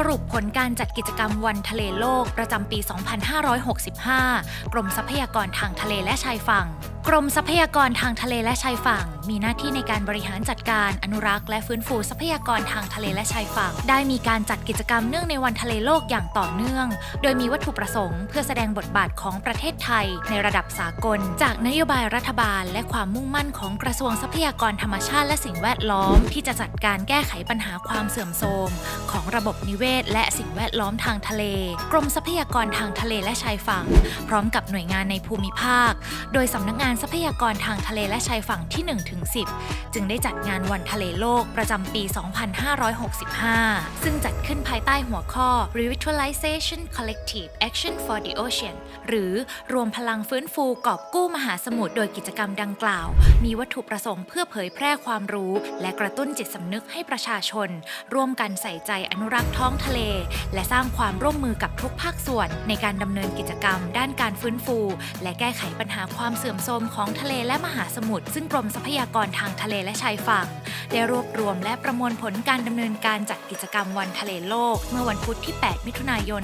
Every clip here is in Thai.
สรุปผลการจัดกิจกรรมวันทะเลโลกประจำปี 2565 กรมทรัพยากรทางทะเลและชายฝั่ง กรมทรัพยากรทางทะเลและชายฝั่ง มีหน้าที่ในการบริหารจัดการอนุรักษ์และฟื้นฟูทรัพยากรทางทะเลและชายฝั่ง ได้มีการจัดกิจกรรมเนื่องในวันทะเลโลกอย่างต่อเนื่อง โดยมีวัตถุประสงค์เพื่อแสดงบทบาทของประเทศไทย ในระดับสากล จากนโยบายรัฐบาล และความมุ่งมั่นของกระทรวงทรัพยากรธรรมชาติและสิ่งแวดล้อม ที่จะจัดการแก้ไขปัญหาความเสื่อมโทรมของระบบนิเวศ และสิ่งแวดล้อมทางทะเล กรมทรัพยากรทางทะเลและชายฝั่ง พร้อมกับหน่วยงานในภูมิภาค โดยสำนักงานทรัพยากรทางทะเลและชายฝั่งที่ 1-10 จึงได้จัดงานวันทะเลโลกประจำปี 2565 ซึ่งจัดขึ้นภายใต้หัวข้อ Revitalization Collective Action for the Ocean หรือรวมพลังฟื้นฟูกอบกู้มหาสมุทรโดยกิจกรรมดังกล่าว มีวัตถุประสงค์เพื่อเผยแพร่ความรู้ และกระตุ้นจิตสำนึกให้ประชาชน ร่วมกันใส่ใจอนุรักษ์ท้องทะเล และสร้างความร่วมมือกับทุกภาคส่วน ในการดำเนินกิจกรรม ด้านการฟื้นฟู และแก้ไขปัญหาความเสื่อมโทรมของทะเลและมหาสมุทรซึ่งกรมทรัพยากรทางทะเลและชายฝั่ง ได้รวบรวมและประมวลผลการดำเนินการจัดกิจกรรมวันทะเลโลก เมื่อวันพุธที่ 8 มิถุนายน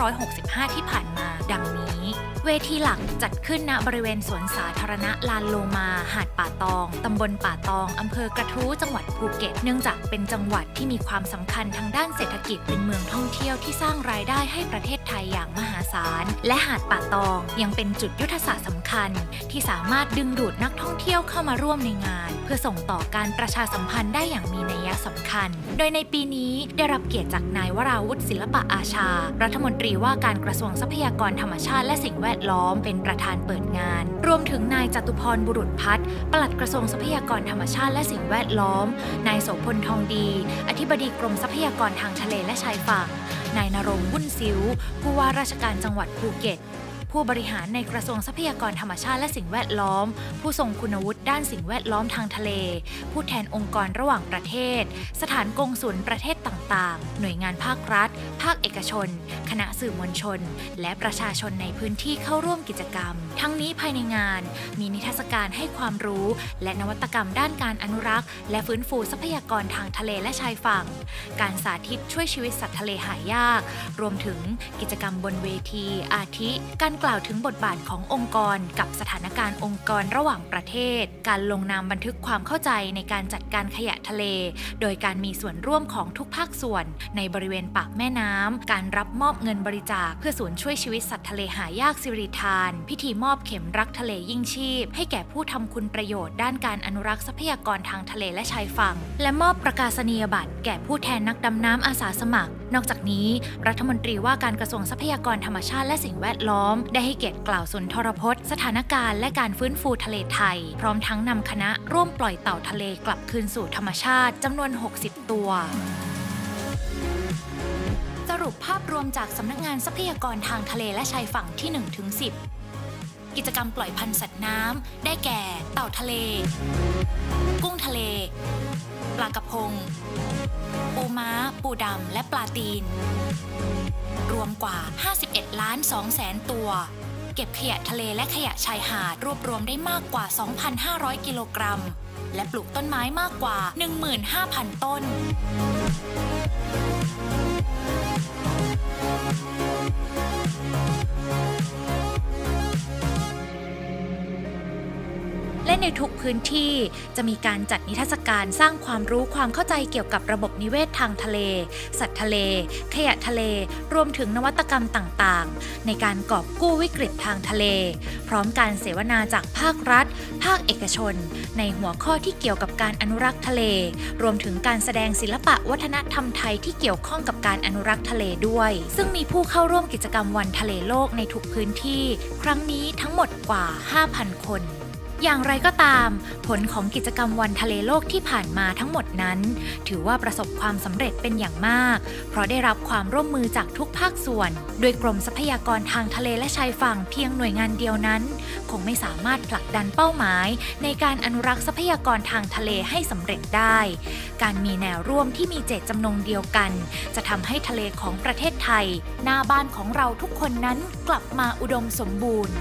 2565 ที่ผ่านมา ดังนี้ เวทีหลักจัดขึ้นณบริเวณสวนสาธารณะลานโลมา หาดป่าตอง ตำบลป่าตอง อำเภอกระทู้จังหวัด ภูเก็ต เนื่องจากเป็นจังหวัดที่มีความสำคัญทางด้านเศรษฐกิจเป็นเมืองท่องเที่ยวที่สร้างรายได้ให้ประเทศไทยอย่างมหาศาล และหาดป่าตองยังเป็นจุดยุทธศาสตร์สำคัญ ที่สามารถดึงดูดนักท่องเที่ยวเข้ามาร่วมในงาน เพื่อส่งต่อการประชาสัมพันธ์ได้อย่างมีนัยสำคัญ โดยในปีนี้ได้รับเกียรติจากนายวราวุฒิศิลปะอาชา รัฐมนตรีว่าการกระทรวงทรัพยากรธรรมชาติและสิ่งแวดล้อมเป็นประธานเปิดงาน รวมถึงนายจตุพรบุรุษพัฒน์ปลัดกระทรวงทรัพยากรธรรมชาติและสิ่งแวดล้อมนายโสพลทองดี อธิบดีกรมทรัพยากรทางทะเลและชายฝั่ง นายนรงวุ่นซิวผู้ว่าราชการจังหวัดภูเก็ต ผู้บริหารในกระทรวงทรัพยากรธรรมชาติและสิ่งแวดล้อม ผู้ทรงคุณวุฒิด้านสิ่งแวดล้อมทางทะเล ผู้แทนองค์กรระหว่างประเทศ สถานกงสุลประเทศต่างๆ หน่วยงานภาครัฐ ภาคเอกชน คณะสื่อมวลชน และประชาชนในพื้นที่เข้าร่วมกิจกรรม ทั้งนี้ภายในงาน มีนิทรรศการให้ความรู้ และนวัตกรรมด้านการอนุรักษ์ และฟื้นฟูทรัพยากรทางทะเลและชายฝั่ง การสาธิตช่วยชีวิตสัตว์ทะเลหายาก รวมถึงกิจกรรมบนเวที อาทิ การกล่าวถึงบทบาทขององค์กร กับสถานการณ์องค์กรระหว่างประเทศ การลงนามบันทึกความเข้าใจในการจัดการขยะทะเล โดยการมีส่วนร่วมของทุกภาคส่วนในบริเวณปากแม่น้ำการรับมอบเงินบริจาค เพื่อศูนย์ช่วยชีวิตสัตว์ทะเลหายากสิริทาน พิธีมอบเข็มรักทะเลยิ่งชีพ ให้แก่ผู้ทำคุณประโยชน์ด้านการอนุรักษ์ทรัพยากรทางทะเลและชายฝั่ง และมอบประกาศนียบัตร แก่ผู้แทนนักดำน้ำอาสาสมัคร นอกจากนี้ รัฐมนตรีว่าการกระทรวงทรัพยากรธรรมชาติและสิ่งแวดล้อม ได้ให้เกียรติกล่าวสุนทรพจน์ สถานการณ์และการฟื้นฟูทะเลไทย พร้อมทั้งนำคณะร่วมปล่อยเต่าทะเลกลับคืนสู่ธรรมชาติจำนวน 60 ตัว รุปภาพรวมจากสำนักงานทรัพยากรทางทะเลและชายฝั่งที่1-10 กิจกรรมปล่อยพันธุ์สัตว์น้ำ ได้แก่ เต่าทะเล กุ้งทะเล ปลากระพง ปูม้า ปูดำ และปลาตีน รวมกว่า 51 ล้าน2แสนตัว เก็บขยะทะเลและขยะชายหาดรวบรวมได้มากกว่า 2,500 กิโลกรัม และปลูกต้นไม้มากกว่า 15,000 ต้น และในทุกพื้นที่จะมีการจัดนิทรรศการสร้างความรู้ความเข้าใจเกี่ยวกับระบบนิเวศทางทะเล สัตว์ทะเล ขยะทะเล รวมถึงนวัตกรรมต่างๆ ในการกอบกู้วิกฤตทางทะเล พร้อมการเสวนาจากภาครัฐ ภาคเอกชน ในหัวข้อที่เกี่ยวกับการอนุรักษ์ทะเล รวมถึงการแสดงศิลปะวัฒนธรรมไทยที่เกี่ยวข้องกับการอนุรักษ์ทะเลด้วย ซึ่งมีผู้เข้าร่วมกิจกรรมวันทะเลโลกในทุกพื้นที่ ครั้งนี้ทั้งหมดกว่า 5,000 คน อย่างไรก็ตาม ผลของกิจกรรมวันทะเลโลกที่ผ่านมาทั้งหมดนั้น ถือว่าประสบความสำเร็จเป็นอย่างมาก เพราะได้รับความร่วมมือจากทุกภาคส่วน โดยกรมทรัพยากรทางทะเลและชายฝั่งเพียงหน่วยงานเดียวนั้น คงไม่สามารถผลักดันเป้าหมาย ในการอนุรักษ์ทรัพยากรทางทะเลให้สำเร็จได้ การมีแนวร่วมที่มีเจตจำนงเดียวกัน จะทำให้ทะเลของประเทศไทย หน้าบ้านของเราทุกคนนั้นกลับมาอุดมสมบูรณ์